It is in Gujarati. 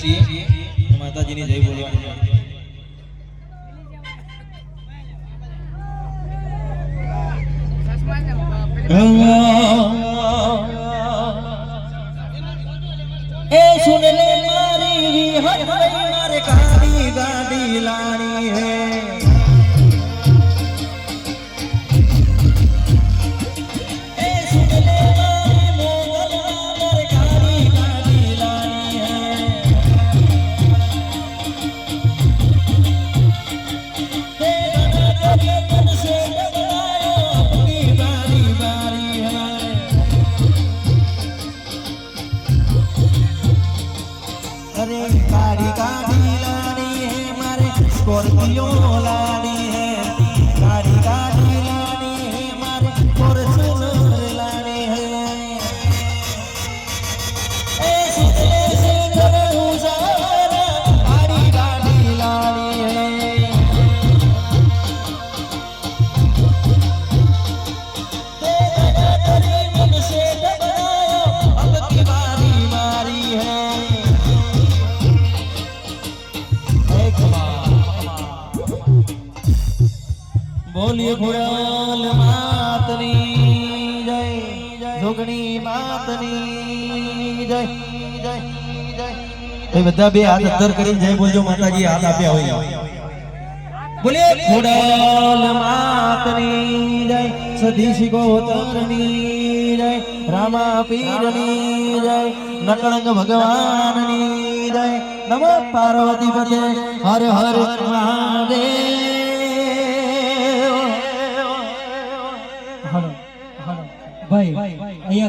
છીએ. માતાજીની જય બોલવાની. મારી ગઈ મારે ગાડી ગાડી લાણી હે. મારે સ્કોર્પિયો બોલીએ ખોડાલ માતની જય, જોગણી માતની જય જય જય બધા બે હાથ અદ્ધર કરીને જય બોલજો માતાજી, હાથ આપ્યા હોય. બોલીએ ખોડાલ માતની જય, સધી ગોતરની જય રામા પીરની જય નકળંગ ભગવાનની જય. નમો પાર્વતી પતે હર હર મહાદેવ. ભાઈ અહીંયા